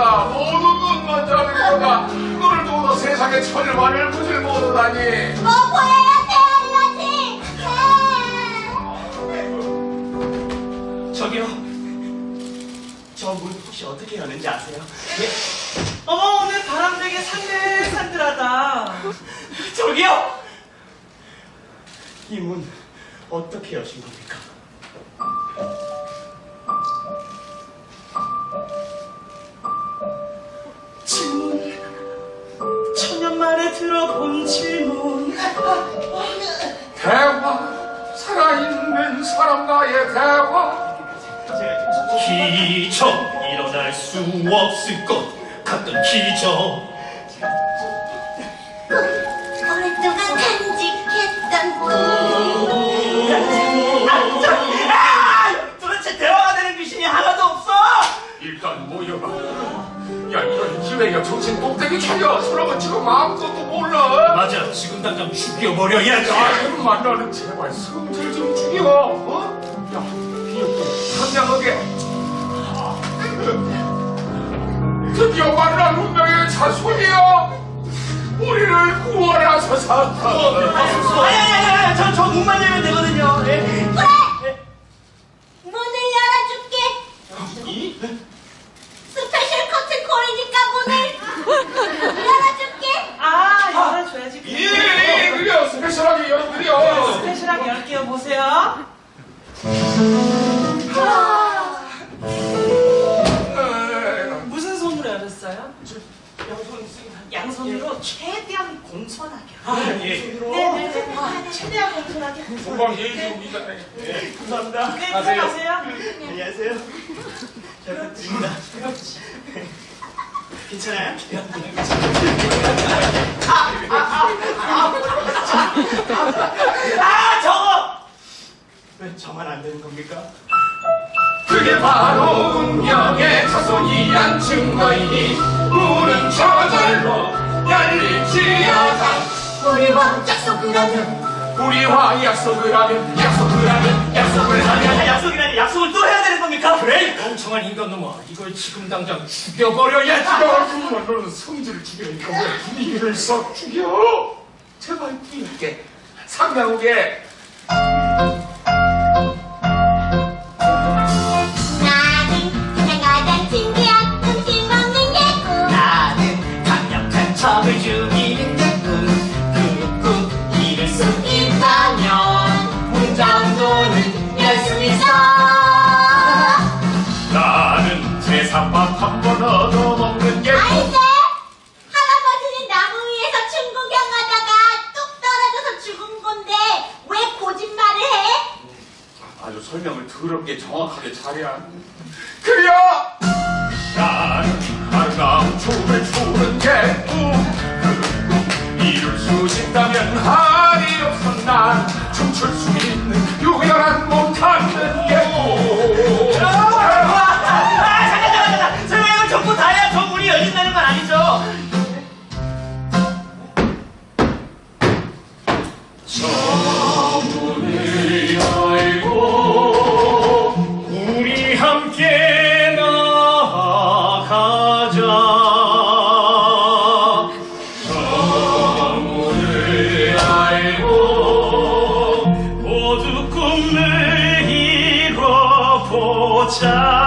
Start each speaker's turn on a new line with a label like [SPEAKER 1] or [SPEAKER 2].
[SPEAKER 1] 일이로다. 모든 눈만 자르리로다. 너를 두고 세상에 천일만을 무질 못하다니.
[SPEAKER 2] 뭐 보여야 돼야지!
[SPEAKER 3] 저기요. 저 문 혹시 어떻게 여는지 아세요? 예? 어머 오늘 바람 되게 산들산들하다. 저기요. 이 문 어떻게 여신 겁니까? 들어본 질문.
[SPEAKER 1] 대화. 살아있는 사람과의 대화.
[SPEAKER 4] 기적 일어날 수 없을 것 같던 기적
[SPEAKER 2] 오랫동안 간직했던 꿈
[SPEAKER 3] 아, 저, 아! 도대체 대화가 되는 귀신이 하나도 없어!
[SPEAKER 1] 일단 모여봐. 야, 이런 기회가 정신 똑대기 차려. 서로가 지금 아무것도 몰라.
[SPEAKER 4] 맞아 지금 당장 죽여버려야지
[SPEAKER 1] 야, 이런 만나는 제발 성질 좀 죽여. 어? 야, 비옥도 상냥하게. 드디어 만난 운명의 자손이여. 우리를 구원하소서.
[SPEAKER 3] 아니, 아니, 아니, 아니, 저, 저 문만 열면 되거든요. 예.
[SPEAKER 2] 그래! 문을 열어줄게 스페셜 커튼 콜이니까 문을 열어줄게
[SPEAKER 3] 아, 열어줘야지.
[SPEAKER 1] 예, 예, 그래요. 스페셜하게 열어드려.
[SPEAKER 3] 스페셜하게 열게요, 보세요.
[SPEAKER 1] 에,
[SPEAKER 3] 무슨 손으로 열었어요? 양손, 양손으로 최대한 공손하게.
[SPEAKER 4] 아, 예.
[SPEAKER 3] 네 네 네. 최대한 공손하게.
[SPEAKER 1] 금방 예의 좀 이잖아요.
[SPEAKER 3] 감사합니다. 네, 들어가세요. 안녕하세요. 잘 부탁드립니다. 괜찮아요? 아, 저거! 왜 저만 안 되는 겁니까?
[SPEAKER 1] 그게 바로 운명의 자손이란 증거이니 우는 저절로 열릴지어다.
[SPEAKER 2] 우리와 약속을 하면
[SPEAKER 1] 우리와 약속을 하면 약속을 하면 약속을 하면
[SPEAKER 3] 약속이라니 약속을 또 해야 되는 겁니까?
[SPEAKER 4] 그래 멍청한 인간놈아. 이걸 지금 당장 죽여버려야지.
[SPEAKER 1] 야 정말 너는 성질을 죽이니까 왜 분위기를 썩 죽여. 제발 부인께 상냥하게 설명을 더럽게 정확하게 잘해야 나는 아름다운 춤을 추는 개꿈 그꿈 이룰 수 있다면 한이 없어. 난 춤출 수 있는 유연한 몸 갖는
[SPEAKER 4] 자